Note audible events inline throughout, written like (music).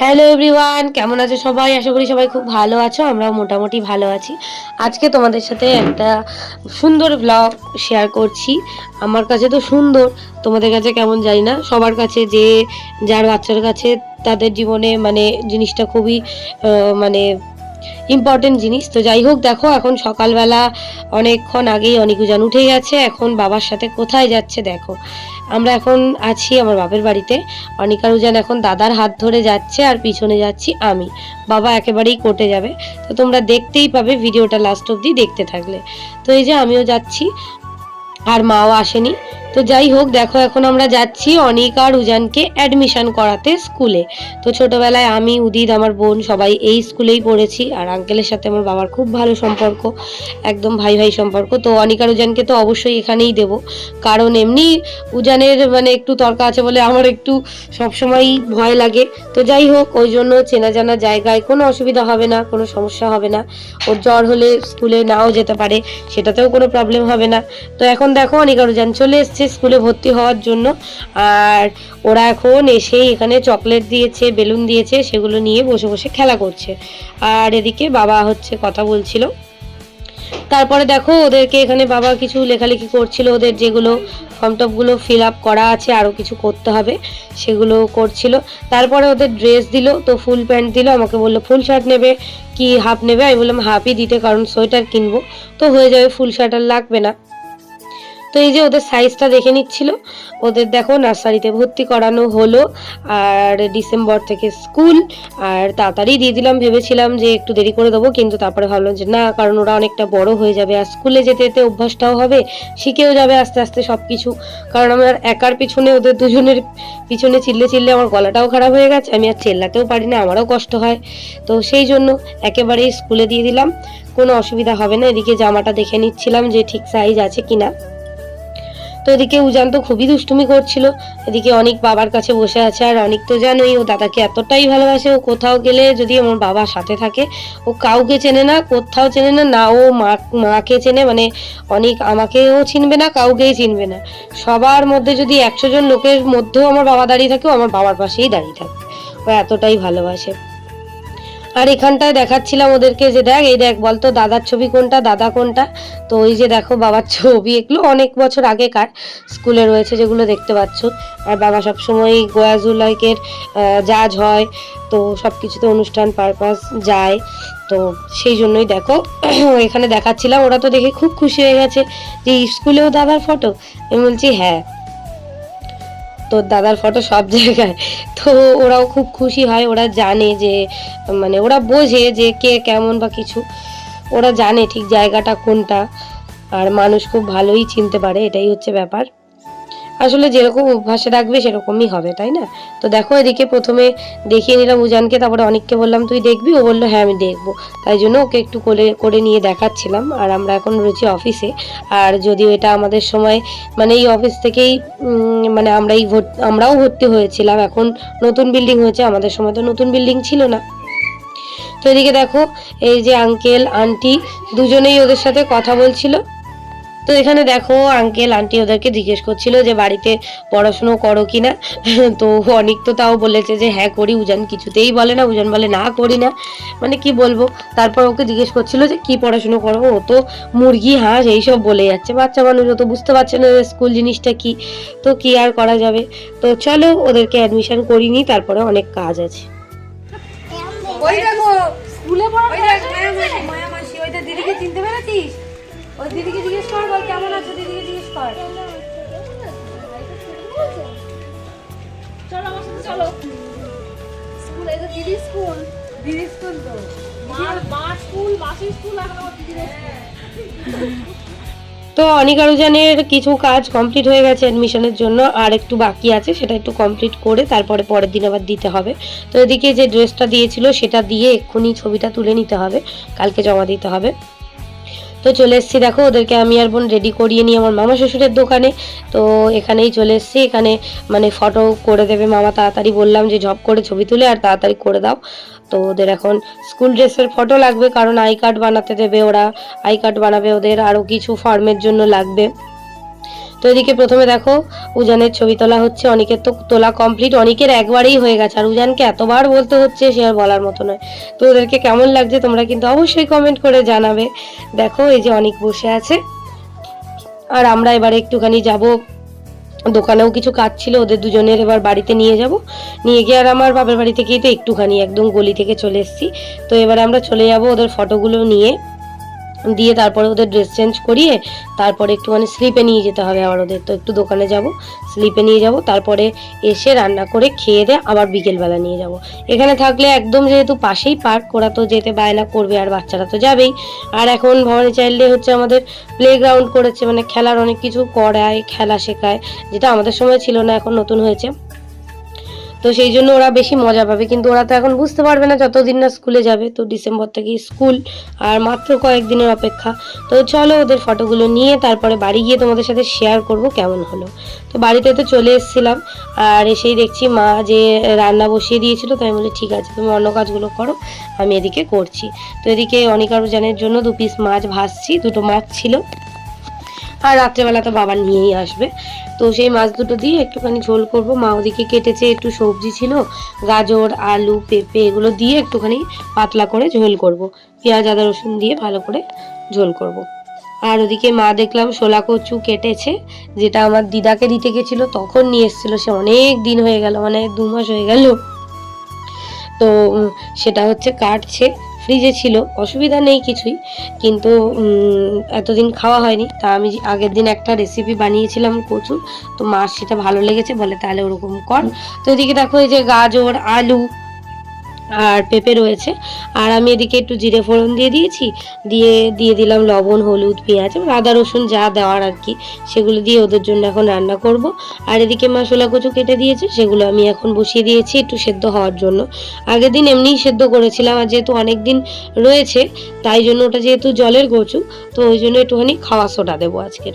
Hello everyone কেমন আছো সবাই? আশা করি সবাই খুব ভালো আছো, আমরাও মোটামুটি ভালো আছি। আজকে তোমাদের সাথে একটা সুন্দর ব্লগ শেয়ার করছি। আমার কাছে তো সুন্দর, তোমাদের কাছে কেমন জানি না। সবার কাছে যে, যার বাচ্চার কাছে তাদের জীবনে মানে জিনিসটা খুবই মানে ইম্পর্টেন্ট জিনিস। তো যাই হোক, দেখো, এখন সকালবেলা অনেকক্ষণ আগেই অনিকুজান উঠে গেছে। এখন বাবার সাথে কোথায় যাচ্ছে, দেখো। আমরা এখন আছি আমার বাপের বাড়িতে। অনিকা রুজান এখন দাদার হাত ধরে যাচ্ছে আর পিছনে যাচ্ছি আমি। বাবা একেবারেই কোর্টে যাবে। তো তোমরা দেখতেই পাবে ভিডিওটা লাস্ট অব্দি দেখতে থাকলে। তো এই যে আমিও যাচ্ছি আর মাও আসেনি। তো যাই হোক, দেখো এখন আমরা যাচ্ছি অনিকা আর উজানকে অ্যাডমিশন করাতে স্কুলে তো ছোটবেলায় আমি, উদিত, আমার বোন সবাই এই স্কুলেই পড়েছি আর আঙ্কেলের সাথে আমার বাবার খুব ভালো সম্পর্ক, একদম ভাই ভাই সম্পর্ক। তো অনিকা আর উজানকে তো অবশ্যই এখানেই দেব। কারণ এমনি উজানের মানে একটু তর্ক আছে বলে আমার একটু সবসময়ই ভয় লাগে। তো যাই হোক, ওই জন্য চেনা জানা জায়গায় কোনো অসুবিধা হবে না, কোনো সমস্যা হবে না। ওর জ্বর হলে স্কুলে নাও যেতে পারে, সেটাতেও কোনো প্রবলেম হবে না। তো এখন দেখো অনিকা উজান চলে এসছে। স্কুলে ভর্তি হওয়ার জন্য। আর ওরা এখন এসেই এখানে চকলেট দিয়েছে, বেলুন দিয়েছে, সেগুলো নিয়ে বসে বসে খেলা করছে। আর এদিকে বাবা হচ্ছে কথা বলছিল। তারপরে দেখো ওদেরকে এখানে বাবা কিছু লেখালেখি করছিল, ওদের যেগুলো ফর্ম টপগুলো ফিল আপ করা আছে আরও কিছু করতে হবে, সেগুলো করছিল। তারপরে ওদের ড্রেস দিল, তো ফুল প্যান্ট দিল, আমাকে বলল ফুল শার্ট নেবে? কি হাফ নেবে? আমি বললাম হাফই দিতে, কারণ সোয়েটার কিনবো। তো হয়ে যাবে ফুল শার্ট আর লাগবে না। তো এই যে ওদের সাইজটা দেখে নিচ্ছিল, ওদের দেখো নার্সারিতে ভর্তি করানো হলো, আর ডিসেম্বর থেকে স্কুল, আর তাড়াতাড়ি দিয়ে দিলাম, ভেবেছিলাম যে একটু দেরি করে দেবো, কিন্তু তারপরে ভাবলাম যে না, কারণ ওরা অনেকটা বড় হয়ে যাবে, আর স্কুলে যেতে যেতে অভ্যাসটাও হবে, শিখেও যাবে আস্তে আস্তে সব কিছু কারণ আমার একার পিছনে ওদের দুজনের পিছনে চিল্লে চিল্লে আমার গলাটাও খারাপ হয়ে গেছে, আমি আর চেল্লাতেও পারি না, আমারও কষ্ট হয়, তো সেই জন্য একেবারেই স্কুলে দিয়ে দিলাম, কোনো অসুবিধা হবে না, এদিকে জামাটা দেখে নিচ্ছিলাম যে ঠিক সাইজ আছে কিনা। তো এদিকে উজান তো খুবই দুষ্টুমি করছিল। এদিকে অনেক বাবার কাছে বসে আছে, আর অনেক তো জানোই, ও দাদাকে এতটাই ভালোবাসে, ও কোথাও গেলে যদি আমার বাবার সাথে থাকে, ও কাউকে চেনে না, কোথাও চেনে না না ও মা, মাকে চেনে মানে অনেক আমাকেও চিনবে না, কাউকেই চিনবে না। সবার মধ্যে যদি একশো জন লোকের মধ্যেও আমার বাবা দাঁড়িয়ে থাকে আমার বাবার পাশেই দাঁড়িয়ে থাকে। ও এতটাই ভালোবাসে। আর এখানটায় দেখাচ্ছিলাম ওদেরকে যে দেখ, এই দেখ বলতো, দাদার ছবি কোনটা, দাদা কোনটা? তো ওই যে দেখো বাবার ছবি, এগুলো অনেক বছর আগেকার স্কুলে রয়েছে যেগুলো দেখতে পাচ্ছ। আর বাবা সবসময় গোয়াজুলাইকের জাজ হয়, তো সব কিছুতে অনুষ্ঠান পারপাস যায়। তো সেই জন্যই দেখো, (clears throat) এখানে দেখাচ্ছিলাম। ওরা তো দেখে খুব খুশি হয়ে গেছে যে স্কুলেও দাদার ফটো আমি বলছি হ্যাঁ। তোর দাদার ফটো সব জায়গায়। তো ওরাও খুব খুশি হয়, ওরা জানে যে মানে ওরা বোঝে যে কে কেমন বা কিছু। ওরা জানে ঠিক জায়গাটা কোনটা। আর মানুষ খুব ভালোই চিনতে পারে, এটাই হচ্ছে ব্যাপার। আসলে যেরকম অভ্যাসে রাখবে সেরকমই হবে, তাই না? তো দেখো এদিকে প্রথমে দেখিয়ে নিলাম উজানকে, তারপরে অনেককে বললাম, তুই দেখবি? ও বলল হ্যাঁ আমি দেখব। তাই জন্য ওকে একটু কোলে করে নিয়ে দেখাচ্ছিলাম। আর আমরা এখন রয়েছি অফিসে। আর যদিও এটা আমাদের সময় মানে এই অফিস থেকেই মানে আমরাই আমরাও ভর্তি হয়েছিলাম। এখন নতুন বিল্ডিং হয়েছে, আমাদের সময় তো নতুন বিল্ডিং ছিল না। তো এদিকে দেখো, এই যে আঙ্কেল, আন্টি, দুজনেই ওদের সাথে কথা বলছিল। তো এখানে দেখো আঙ্কেল আন্টি ওদেরকে জিজ্ঞেস করছিল যে বাড়িতে পড়াশুনো করো কিনা? তো অনেক তো তাও বলেছে যে হ্যাঁ করি উজান কিছুতেই বলে না উজান বলে না করি না। মানে কি বলব? তারপর ওকে জিজ্ঞেস করছিল যে কি পড়াশুনো করো? ও তো মুরগি হাঁস এইসব বলে যাচ্ছে। বাচ্চা মানুষ ও তো বুঝতে পারছে না স্কুল জিনিসটা কি। তো কি আর করা যাবে? তো চলো ওদেরকে অ্যাডমিশন করিনি তারপরে অনেক কাজ আছে। ওই দেখো স্কুলে পড়া ওই দেখ মায়া মাসি ওইটা দিদিকে চিনতে পেরেছিস? দিদিকে জিজ্ঞেস কর বল কেমন আছো দিদিকে জিজ্ঞেস কর। চলো আমার সাথে চলো। স্কুল এই তো দিদি স্কুল। দিদি স্কুল তো। মার মা স্কুল মাসি স্কুল এখন আমার দিদির তো অনিকা রুজানের কিছু কাজ কমপ্লিট হয়ে গেছে অ্যাডমিশনের জন্য আর একটু বাকি আছে সেটা একটু কমপ্লিট করে তারপরে পরের দিন আবার দিতে হবে। তো এদিকে যে ড্রেসটা দিয়েছিল সেটা দিয়ে এক্ষুনি ছবিটা তুলে নিতে হবে কালকে জমা দিতে হবে। তো চলে এসেছি, দেখো, ওদেরকে আমি আর বোন রেডি করিয়ে নিই আমার মামা শ্বশুরের দোকানে। তো এখানেই চলে এসেছি, এখানে মানে ফটো করে দেবে মামা, তাড়াতাড়ি বললাম যে ঝপ করে ছবি তুলে আর তাড়াতাড়ি করে দাও। তো ওদের এখন স্কুল ড্রেসের ফটো লাগবে, কারণ আই কার্ড বানাতে দেবে ওরা। আই কার্ড বানাবে ওদের আরও কিছু ফর্মের জন্য লাগবে। তো এদিকে প্রথমে দেখো, উজানের ছবি তোলা হচ্ছে অনেকের তো তোলা কমপ্লিট অনেকের একবারেই হয়ে গেছে। আর উজানকে এতবার বলতে হচ্ছে, সে আর বলার মতো নয়। তো ওদেরকে কেমন লাগছে তোমরা কিন্তু অবশ্যই কমেন্ট করে জানাবে। দেখো, এই যে অনেক বসে আছে। আর আমরা এবারে একটুখানি যাব। দোকানেও কিছু কাজ ছিল, ওদের দুজনের এবার বাড়িতে নিয়ে যাব। নিয়ে গিয়ে আর আমার বাবার বাড়িতে গিয়ে তো একটুখানি একদম গলি থেকে চলে এসেছি। তো এবারে আমরা চলে যাব ওদের ফটোগুলো নিয়ে। দিয়ে তারপরে ওদের ড্রেস চেঞ্জ করিয়ে তারপরে একটুখানি স্লিপে নিয়ে যেতে হবে আবার ওদের। তো একটু দোকানে যাব স্লিপে নিয়ে যাব, তারপরে এসে রান্না করে খেয়ে দিয়ে আবার বিকেলবেলা নিয়ে যাব। এখানে থাকলে একদম যেহেতু পাশেই পার্ক ওরা তো যেতে বায়না করবে আর বাচ্চারা তো যাবেই। আর এখন ভবানী চাইল্ডে হচ্ছে আমাদের প্লে গ্রাউন্ড করেছে মানে খেলার অনেক কিছু করায়, খেলা শেখায়, যেটা আমাদের সময় ছিল না, এখন নতুন হয়েছে। তো সেই জন্য ওরা বেশি মজা পাবে। কিন্তু ওরা তো এখন বুঝতে পারবে না যতদিন না স্কুলে যাবে। তো ডিসেম্বর থেকে স্কুল আর মাত্র কয়েকদিনের অপেক্ষা। তো চলো ওদের ফটোগুলো নিয়ে তারপরে বাড়ি গিয়ে তোমাদের সাথে শেয়ার করব কেমন হলো। তো বাড়িতে তো চলে এসেছিলাম। আর এসেই দেখছি মা যে রান্না বসিয়ে দিয়েছিল। তাই বলি ঠিক আছে, তুমি অন্য কাজগুলো করো, আমি এদিকে করছি। তো এদিকে অনিক আরও জানের জন্য দু পিস মাছ ভাজছি, দুটো মাছ ছিল। আর রাত্রেবেলা তো বাবা নিয়েই আসবে। তো সেই মাছ দুটো দিয়ে একটুখানি ঝোল করব। মা ওদিকে কেটেছে একটু সবজি ছিল, গাজর, আলু, পেঁপে এগুলো দিয়ে একটুখানি পাতলা করে ঝোল করব। পেঁয়াজ, আদা, রসুন দিয়ে ভালো করে ঝোল করব। আর ওদিকে মা দেখলাম শোলা কচু কেটেছে, যেটা আমার দিদাকে দিতে গেছিল, তখন নিয়ে এসেছিল। সে অনেক দিন হয়ে গেল মানে দু মাস হয়ে গেল। তো সেটা হচ্ছে কাটছে। ফ্রিজে ছিল অসুবিধা নেই কিছুই কিন্তু এতদিন খাওয়া হয়নি তা আমি আগের দিন একটা রেসিপি বানিয়েছিলাম কচুর তো মার সেটা ভালো লেগেছে বলে তাহলে ওরকম কর। তো এদিকে দেখো এই যে গাজর আলু আর পেঁপে রয়েছে। আর আমি এদিকে একটু জিরে ফোড়ন দিয়ে দিয়েছি, দিয়ে দিয়ে দিলাম লবণ, হলুদ, পেঁয়াজ আদা, রসুন যা দেওয়ার আর কি, সেগুলো দিয়ে ওদের জন্য এখন রান্না করব। আর এদিকে মশলা কচু কেটে দিয়েছে, সেগুলো আমি এখন বসিয়ে দিয়েছি একটু সেদ্ধ হওয়ার জন্য। আগের দিন এমনিই সেদ্ধ করেছিলাম, আর যেহেতু অনেক দিন রয়েছে, তাই জন্য ওটা যেহেতু জলের কচু, তো ওই জন্য একটুখানি খাওয়া সোডা দেবো আজকের।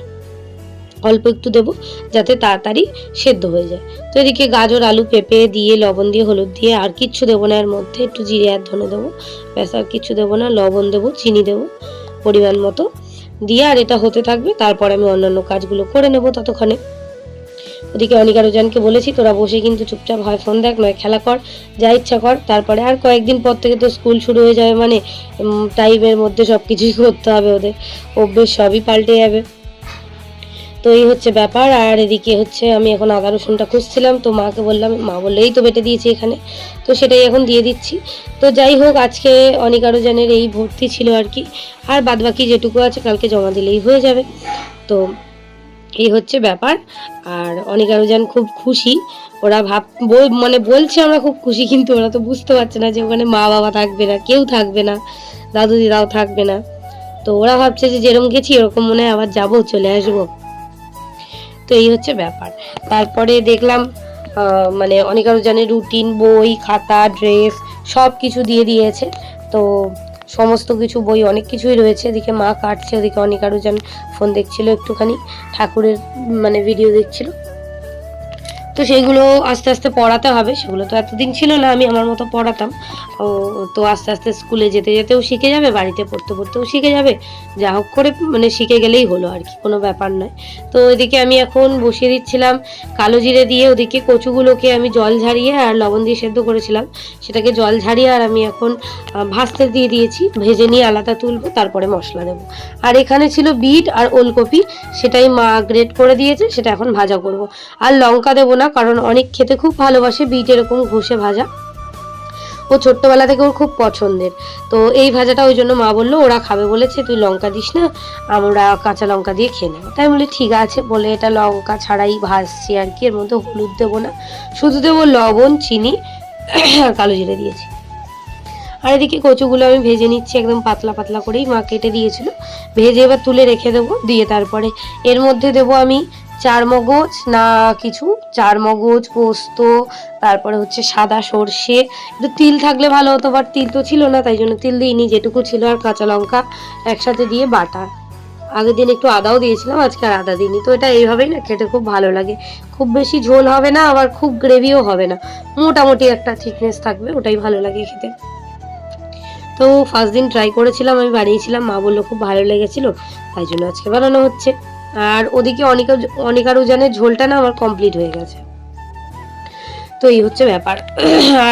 অল্প একটু দেবো, যাতে তাড়াতাড়ি সেদ্ধ হয়ে যায়। তো এদিকে গাজর, আলু পেঁপে দিয়ে, লবণ দিয়ে, হলুদ দিয়ে আর কিচ্ছু দেবো না, এর মধ্যে একটু জিরে আর ধনে দেবো। ব্যাস, আর কিচ্ছু দেবো না, লবণ দেবো, চিনি দেবো পরিমাণ মতো দিয়ে আর এটা হতে থাকবে। তারপর আমি অন্যান্য কাজগুলো করে নেব ততক্ষণে। ওদিকে অনিকা রোজানকে বলেছি, তোরা বসে কিন্তু চুপচাপ হয়, ফোন দেখ, নয় খেলা কর, যা ইচ্ছা কর। তারপরে আর কয়েকদিন পর থেকে তো স্কুল শুরু হয়ে যাবে মানে টাইমের মধ্যে সব কিছুই করতে হবে ওদের। অভ্যেস সবই পাল্টে যাবে। তো এই হচ্ছে ব্যাপার। আর এদিকে হচ্ছে আমি এখন আদা রসুনটা খুঁজছিলাম, তো মাকে বললাম, মা বললেই তো বেটে দিয়েছি এখানে। তো সেটাই এখন দিয়ে দিচ্ছি। তো যাই হোক, আজকে অনেক আরও জানের এই ভর্তি ছিল আর কি। আর বাদবাকি যেটুকু আছে কালকে জমা দিলেই হয়ে যাবে। তো এই হচ্ছে ব্যাপার। আর অনেক আরও যান খুব খুশি। ওরা ভাব মানে বলছে আমরা খুব খুশি, কিন্তু ওরা তো বুঝতে পারছে না যে ওখানে মা বাবা থাকবে না, কেউ থাকবে না দাদু দিদাও থাকবে না। তো ওরা ভাবছে যে যেরকম গেছি, এরকম মনে হয় আবার যাব, চলে আসব। তো এই হচ্ছে ব্যাপার। তারপরে দেখলাম মানে অনেক আরও জানে রুটিন, বই, খাতা, ড্রেস সব কিছু দিয়ে দিয়েছে। তো সমস্ত কিছু বই, অনেক কিছুই রয়েছে। এদিকে মা কাটছে, ওদিকে অনেক আরও জান ফোন দেখছিল একটুখানি, ঠাকুরের মানে ভিডিও দেখছিল। তো সেইগুলো আস্তে আস্তে পড়াতে হবে। সেগুলো তো এতদিন ছিল না, আমি আমার মতো পড়াতাম। ও, তো আস্তে আস্তে স্কুলে যেতে যেতেও শিখে যাবে, বাড়িতে পড়তে পড়তেও শিখে যাবে। যা হোক করে মানে শিখে গেলেই হলো আর কি, কোনো ব্যাপার নয়। তো এদিকে আমি এখন বসিয়ে দিচ্ছিলাম কালো জিরে দিয়ে ওদিকে কচুগুলোকে আমি জল ঝারিয়ে আর লবণ দিয়ে সেদ্ধ করেছিলাম। সেটাকে জল ঝারিয়ে আর আমি এখন ভাজতে দিয়ে দিয়েছি। ভেজে নিয়ে আলাদা তুলবো, তারপরে মশলা দেবো। আর এখানে ছিল বিট আর ওলকপি, সেটাই মা গ্রেট করে দিয়েছে, সেটা এখন ভাজা করব। আর লঙ্কা দেবো না কারণ অনেক খেতে খুব ভালোবাসে বিট এরকম ঘষে ভাজা। ও ছোট্টবেলা থেকে ওর খুব পছন্দের। তো এই ভাজাটা ওই জন্য মা বলল, ওরা খাবে বলেছে, তুই লঙ্কা দিস না, আমরা কাঁচা লঙ্কা দিয়ে খেয়ে নেব। তাই বলি, ঠিক আছে। বলে এটা লঙ্কা ছাড়াই ভাজছি আর কি, এর মধ্যে হলুদ দেবো না, শুধু দেবো লবণ, চিনি, কালো জিরে দিয়েছি। আর এদিকে কচুগুলো আমি ভেজে নিচ্ছি, একদম পাতলা পাতলা করেই মা কেটে দিয়েছিল। ভেজে এবার তুলে রেখে দেবো, দিয়ে তারপরে এর মধ্যে দেবো আমি চার মগজ না কিছু? চার মগজ পোস্ত, তারপরে হচ্ছে সাদা সর্ষে। একটু তিল থাকলে ভালো হতো বাট তিল তো ছিল না, তাই জন্য তিল দিইনি, যেটুকু ছিল আর কাঁচা লঙ্কা একসাথে দিয়ে বাটা। আগের দিন একটু আদাও দিয়েছিলাম, আজকে আর আদা দিইনি। তো এটা এইভাবেই না, খেতে খুব ভালো লাগে। খুব বেশি ঝোল হবে না, আবার খুব গ্রেভিও হবে না। মোটামুটি একটা থিকনেস থাকবে, ওটাই ভালো লাগে খেতে। তো ফার্স্ট দিন ট্রাই করেছিলাম, আমি বানিয়েছিলাম, মা বলল খুব ভালো লেগেছিলো, তাই জন্য আজকে বানানো হচ্ছে। আর ওদিকে অনিকা অনিকার উজানের ঝোলটা না আমার কমপ্লিট হয়ে গেছে। তো এই হচ্ছে ব্যাপার।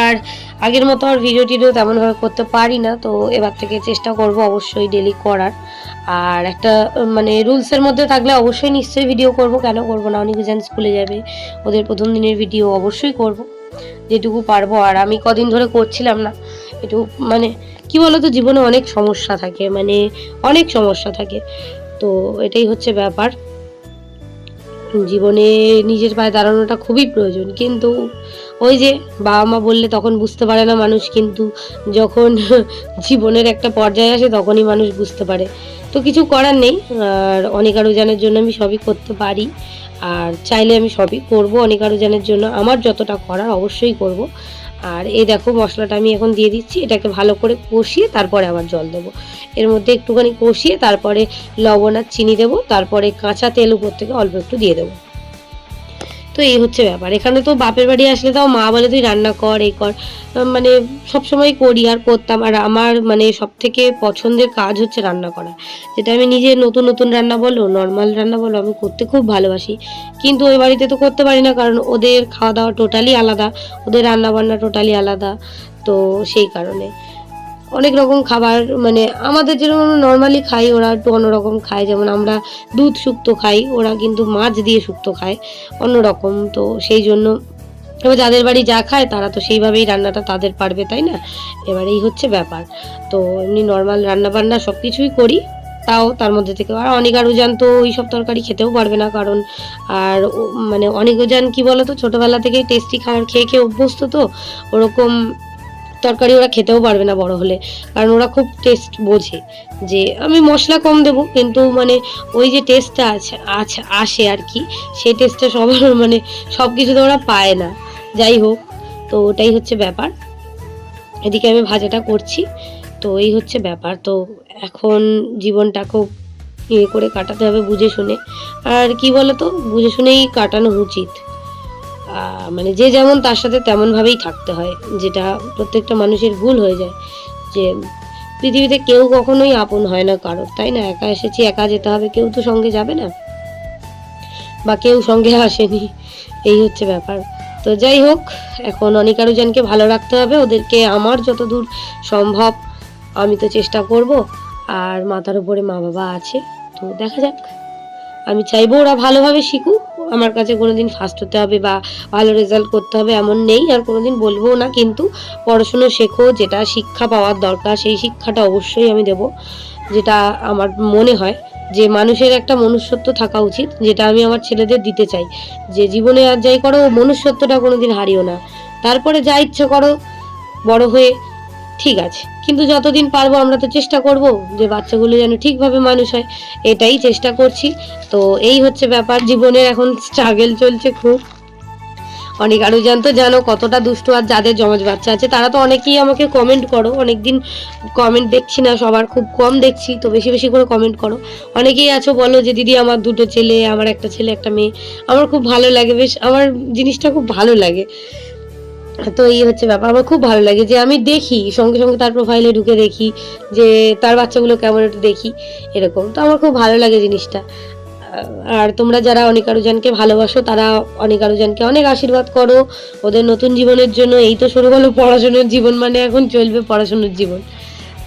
আর আগের মতো আর ভিডিও টিডিও তেমনভাবে করতে পারি না, তো এবার থেকে চেষ্টা করব অবশ্যই ডেলি করার। আর একটা মানে রুলসের মধ্যে থাকলে অবশ্যই নিশ্চয়ই ভিডিও করব। কেন করব না? অনেক জন স্কুলে যাবে। ওদের প্রথম দিনের ভিডিও অবশ্যই করব। যেটুকু পারব। আর আমি কদিন ধরে করছিলাম না। একটু মানে কি বলতো? জীবনে অনেক সমস্যা থাকে। মানে অনেক সমস্যা থাকে। তো এটাই হচ্ছে ব্যাপার। জীবনে নিজের পায়ে দাঁড়ানোটা খুবই প্রয়োজন। কিন্তু ওই যে বাবা মা বললে তখন বুঝতে পারে না মানুষ, কিন্তু যখন (laughs) জীবনের একটা পর্যায়ে আসে তখনই মানুষ বুঝতে পারে। তো কিছু করার নেই, আর অনেক আরও জানার জন্য আমি সবই করতে পারি। আর চাইলে আমি সবই করব অনেক আরও জানার জন্য আমার যতটা করার অবশ্যই করব। আর এই দেখো মশলাটা আমি এখন দিয়ে দিচ্ছি, এটাকে ভালো করে কষিয়ে তারপরে আবার জল দেবো। এর মধ্যে একটুখানি কষিয়ে তারপরে লবণ আর চিনি দেবো, তারপরে কাঁচা তেল উপর থেকে অল্প একটু দিয়ে দেবো। তো এই হচ্ছে ব্যাপার। এখানে তো বাপের বাড়ি আসলে তাও মা বলে, তুই রান্না কর, এই কর। মানে সবসময় করি আর করতাম। আর আমার মানে সব থেকে পছন্দের কাজ হচ্ছে রান্না করা। যেটা আমি নিজে নতুন নতুন রান্না বলো নর্মাল রান্না বলো, আমি করতে খুব ভালোবাসি। কিন্তু ওই বাড়িতে তো করতে পারি না, কারণ ওদের খাওয়া দাওয়া টোটালি আলাদা, ওদের রান্না বান্না টোটালি আলাদা, তো সেই কারণে। অনেক রকম খাবার মানে আমাদের যেরকম নর্মালি খাই, ওরা একটু অন্যরকম খায়। যেমন আমরা দুধ শুক্তো খাই, ওরা কিন্তু মাছ দিয়ে শুক্তো খায়, অন্যরকম। তো সেই জন্য এবার যাদের বাড়ি যা খায়, তারা তো সেইভাবেই রান্নাটা তাদের পারবে, তাই না? এবার এই হচ্ছে ব্যাপার। তো এমনি নর্মাল রান্না বান্না সব কিছুই করি, তাও তার মধ্যে থেকে আর অনেক আরও জান তো ওই সব তরকারি খেতেও পারবে না, কারণ আর মানে অনেক জান কি বলতো, ছোটবেলা থেকেই টেস্টি খাবার খেয়ে খেয়ে অভ্যস্ত তো, ওরকম তরকারি ওরা খেতেও পারবে না বড় হলে। কারণ ওরা খুব টেস্ট বোঝে যে আমি মশলা কম দেবো, কিন্তু মানে ওই যে টেস্টটা আছে আছে, আসে আর কি, সেই টেস্টটা সবার (laughs) মানে সব কিছুতে ওরা পায় না। যাই হোক, তো ওটাই হচ্ছে ব্যাপার। এদিকে আমি ভাজাটা করছি, তো এই হচ্ছে ব্যাপার। তো এখন জীবনটা খুব ইয়ে করে কাটাতে হবে বুঝে শুনে। আর কি বলতো, বুঝে শুনেই কাটানো উচিত। মানে যে যেমন তার সাথে তেমনভাবেই থাকতে হয়, যেটা প্রত্যেকটা মানুষের ভুল হয়ে যায়, যে পৃথিবীতে কেউ কখনোই আপন হয় না কারোর, তাই না? একা এসেছি, একা যেতে হবে, কেউ তো সঙ্গে যাবে না, বা কেউ সঙ্গে আসেনি, এই হচ্ছে ব্যাপার। তো যাই হোক, এখন অনেক আরও ভালো রাখতে হবে, ওদেরকে আমার যতদূর সম্ভব আমি তো চেষ্টা করব, আর মাথার উপরে মা বাবা আছে, তো দেখা যাক। আমি চাইব ওরা ভালোভাবে শিখুক আমার কাছে কোনোদিন ফার্স্ট হতে হবে বা ভালো রেজাল্ট করতে হবে এমন নেই, আর কোনোদিন বলব না। কিন্তু পড়াশুনো শেখো, যেটা শিক্ষা পাওয়ার দরকার, সেই শিক্ষাটা অবশ্যই আমি দেব। যেটা আমার মনে হয় যে মানুষের একটা মনুষ্যত্ব থাকা উচিত, যেটা আমি আমার ছেলেদের দিতে চাই। যে জীবনে আর যাই করো, মনুষ্যত্বটা কোনোদিন হারিও না। তারপরে যা ইচ্ছে করো, বড় হয়ে ঠিক আছে। কিন্তু যতদিন পারব আমরা তো চেষ্টা করব যে বাচ্চাগুলো যেন ঠিকভাবে মানুষ হয়, এটাই চেষ্টা করছি। তো এই হচ্ছে ব্যাপার, জীবনের এখন স্ট্রাগল চলছে খুব। অনেক আরও জানতো জানো কতটা দুষ্ট আর যাদের জমজ বাচ্চা আছে, তারা তো অনেকেই আমাকে কমেন্ট করো। অনেকদিন কমেন্ট দেখছি না, সবার খুব কম দেখছি, তো বেশি বেশি করে কমেন্ট করো। অনেকেই আছো বলো যে, দিদি, আমার দুটো ছেলে, আমার একটা ছেলে, একটা মেয়ে, আমার খুব ভালো লাগে। বেশ, আমার জিনিসটা খুব ভালো লাগে। তো এই হচ্ছে ব্যাপার। আমার খুব ভালো লাগে যে আমি দেখি, সঙ্গে সঙ্গে তার প্রোফাইলে ঢুকে দেখি যে তার বাচ্চাগুলো কেমন একটু দেখি, এরকম। তো আমার খুব ভালো লাগে জিনিসটা। আর তোমরা যারা অনেক আরোজনকে ভালোবাসো, তারা অনেক আরোজনকে অনেক আশীর্বাদ করো। ওদের নতুন জীবনের জন্য এই তো শুরু হলো পড়াশোনার জীবন মানে এখন চলবে পড়াশোনার জীবন।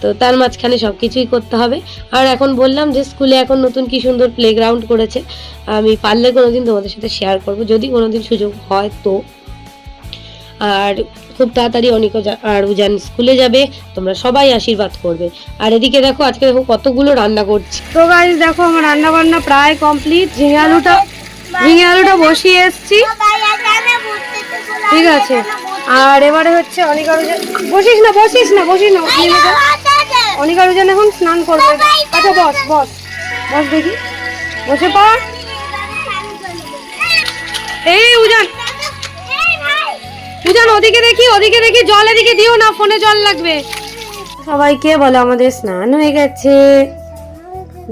তো তার মাঝখানে সব কিছুই করতে হবে। আর এখন বললাম যে স্কুলে এখন নতুন কি সুন্দর প্লেগ্রাউন্ড করেছে। আমি পারলে কোনোদিন তোমাদের সাথে শেয়ার করব। যদি কোনোদিন সুযোগ হয় তো। আর খুব তাড়াতাড়ি অনেক আর উজান স্কুলে যাবে, তোমরা সবাই আশীর্বাদ করবে। আর এদিকে দেখো, আজকে দেখো কতগুলো রান্না করছি। তো গাইজ দেখো আমার রান্না বান্না প্রায় কমপ্লিট ঝিঙে আলুটা ঝিঙে আলুটা বসিয়ে এসছি। ঠিক আছে। আর এবারে হচ্ছে অনেক বসিস না বসিস না বসিস না। অনেক আরও জন এখন স্নান করবে। আচ্ছা বস বস। বস দেখি। বসে পড়। এই উজান উজান ওদিকে দেখি ওদিকে দেখি, জল এদিকে দিও না, ফোনে জল লাগবে। সবাইকে বলো আমাদের স্নান হয়ে গেছে।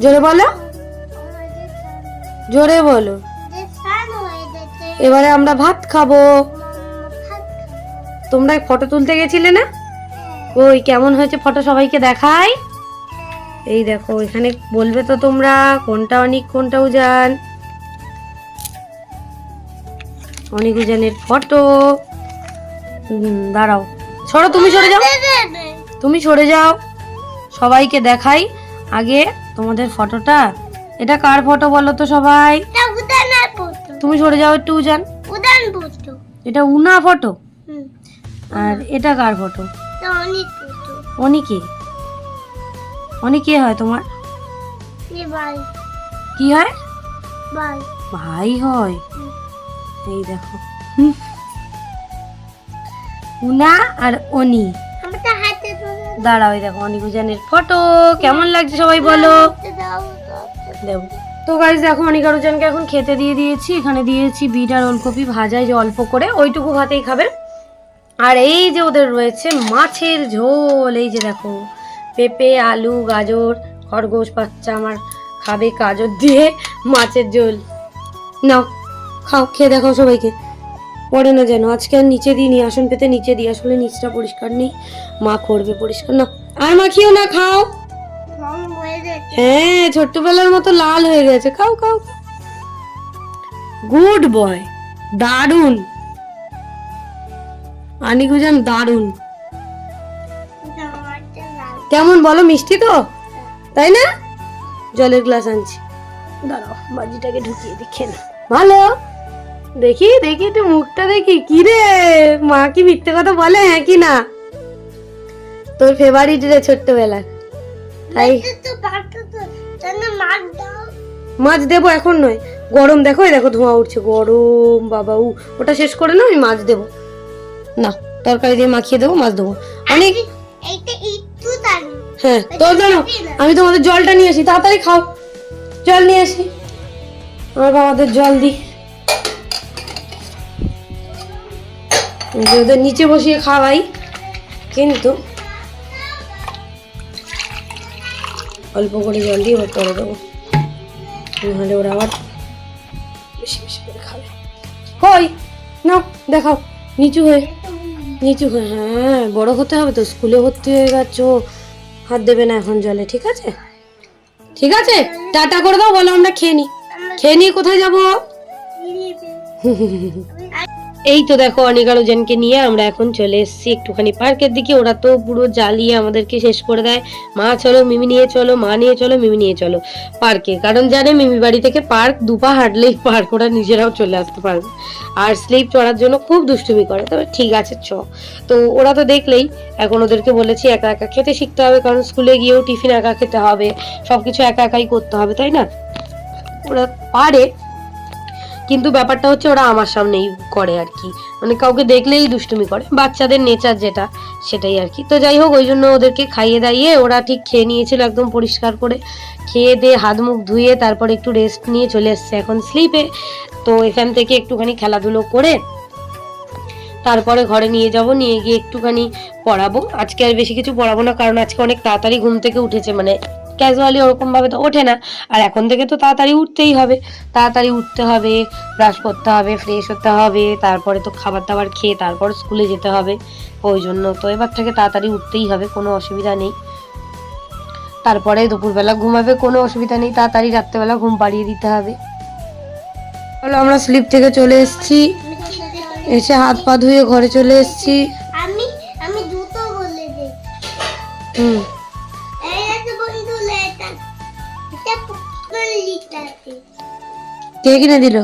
জোরে বলো। জোরে বলো। এবারে আমরা ভাত খাব। তোমরা ফটো তুলতে গেছিলে না? ওই কেমন হয়েছে ফটো সবাইকে দেখাই। এই দেখো, এখানে বলবে তো তোমরা কোনটা অনেক, কোনটা উজান। অনেক উজানের ফটো। দাঁড়াও। সরো তুমি সরে যাও। তুমি সরে যাও। সবাইকে দেখাই। আগে তোমাদের ফটোটা। এটা কার ফটো বলো তো সবাই? তুমি সরে যাও একটু উজান। এটা উনা ফটো? আর এটা কার ফটো? অনিকে অনিকে? হয় তোমার? কি হয়? ভাই। হয়। এই দেখো। উনা আর অনি দাঁড়াও এই দেখো অনি গুজানের ফটো কেমন লাগছে সবাই বলো? দেবো। তো গাইজ দেখো অনিকা এখন খেতে দিয়ে দিয়েছি। এখানে দিয়েছি বিট আর ওলকপি ভাজায় যে অল্প করে। ওইটুকু ভাতেই খাবে আর এই যে ওদের রয়েছে মাছের ঝোল এই যে দেখো পেঁপে আলু গাজর খরগোশ বাচ্চা আমার খাবে গাজর দিয়ে মাছের ঝোল। নাও খাও খেয়ে দেখো সবাইকে। পড়ে না যেন। আজকে আর নিচে দিই আসন পেতে নিচে দিই। আসলে নিচটা পরিষ্কার নেই। মা করবে পরিষ্কার। না, আর মাখিও না, খাও। হ্যাঁ ছোট্টবেলার মতো লাল হয়ে গেছে। খাও খাও। Good boy. দারুণ আনিগুজান দারুণ কেমন বলো, মিষ্টি তো? তাই না? জলের গ্লাস আনছি। দাঁড়াও, বাজিটাকে ঢুকিয়ে দেখে না ভালো। দেখি দেখি একটু মুখটা দেখি। কি রে? মা কি মিথ্যে কথা বলে হ্যাঁ কি না? তোর ফেভারিট রে ছোট্টবেলার। তাই মাছ দেবো এখন নয় গরম দেখো দেখো ধোঁয়া উঠছে গরম বাবা উ ওটা শেষ করে না আমি মাছ দেবো। না তরকারি দিয়ে মাখিয়ে দেবো মাছ দেবো। অনেক হ্যাঁ তো জানো আমি তোমাদের জলটা নিয়ে আসি তাড়াতাড়ি খাও। জল নিয়ে আসি। আমার বাবাদের জল দিই। যে ওদের নিচে বসিয়ে খাওয়াই কিন্তু অল্প করে জল দিয়ে ওর করে দেবো। নাহলে ওরা আবার বেশি বেশি করে খাবে। কই? নাও দেখাও। নিচু হয়ে নিচু হয়ে হ্যাঁ বড় হতে হবে তো স্কুলে ভর্তি হয়ে গেছো হাত দেবে না এখন জলে ঠিক আছে? ঠিক আছে? টাটা করে দাও বলো আমরা খেয়ে নি। খেয়ে নিয়ে কোথায় যাব? (laughs) (laughs) এই তো দেখো অনিকা রোজনকে নিয়ে আমরা এখন চলে এসেছি একটুখানি পার্কের দিকে। ওরা তো পুরো জ্বালিয়ে আমাদেরকে শেষ করে দেয়। মা, চলো, মিমি নিয়ে চলো, মা নিয়ে চলো, মিমি নিয়ে চলো পার্কে। কারণ জানে মিমি বাড়ি থেকে পার্ক দুপা হাঁটলেই পার্ক, ওরা নিজেরাও চলে আসতে পারবে। আর স্লিপ চড়ার জন্য খুব দুষ্টুমি করে। তবে ঠিক আছে, চ। তো ওরা তো দেখলেই, এখন ওদেরকে বলেছি একা একা খেতে শিখতে হবে, কারণ স্কুলে গিয়েও টিফিন একা খেতে হবে সব কিছু একা একাই করতে হবে, তাই না? ওরা পারে কিন্তু ব্যাপারটা হচ্ছে ওরা আমার সামনেই করে আর কি। মানে কাউকে দেখলেই দুষ্টুমি করে। বাচ্চাদের নেচার যেটা, সেটাই আর কি। তো যাই হোক, ওই জন্য ওদেরকে খাইয়ে দাইয়ে ওরা ঠিক খেয়ে নিয়েছিল একদম পরিষ্কার করে। খেয়ে দিয়ে হাত মুখ ধুয়ে তারপর একটু রেস্ট নিয়ে চলে এসছে এখন স্লিপে তো এখান থেকে একটুখানি খেলাধুলো করে তারপরে ঘরে নিয়ে যাব, নিয়ে গিয়ে একটুখানি পড়াবো। আজকে আর বেশি কিছু পড়াবো না, কারণ আজকে অনেক তাড়াতাড়ি ঘুম থেকে উঠেছে। মানে ক্যাজুয়ালি ওরকম ভাবে তো ওঠে না। আর এখন থেকে তো তাড়াতাড়ি উঠতেই হবে। তাড়াতাড়ি উঠতে হবে ব্রাশ করতে হবে ফ্রেশ হতে হবে, তারপরে তো খাবার দাবার খেয়ে তারপর স্কুলে যেতে হবে। ওই জন্য তো এবার থেকে তাড়াতাড়ি উঠতেই হবে, কোনো অসুবিধা নেই। তারপরে দুপুরবেলা ঘুমাবে, কোনো অসুবিধা নেই। তাড়াতাড়ি রাত্রেবেলা ঘুম পাড়িয়ে দিতে হবে। চলো আমরা স্লিপ থেকে চলে এসেছি। এসে হাত পা ধুয়ে ঘরে চলে এসেছি। কে কিনে দিল?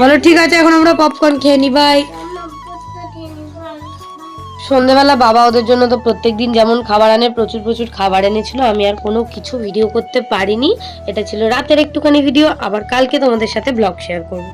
বলো, ঠিক আছে, এখন আমরা পপকর্ন খেয়ে নি ভাই আমার পুত্র ঠেনি বল সন্ধেবেলা বাবা ওদের জন্য তো প্রত্যেক দিন যেমন খাবার আনে, প্রচুর প্রচুর খাবার এনেছিল, আমি আর কোনো কিছু ভিডিও করতে পারিনি। এটা ছিল রাতের একটুখানি ভিডিও আবার কালকে তোমাদের সাথে ব্লগ শেয়ার করব।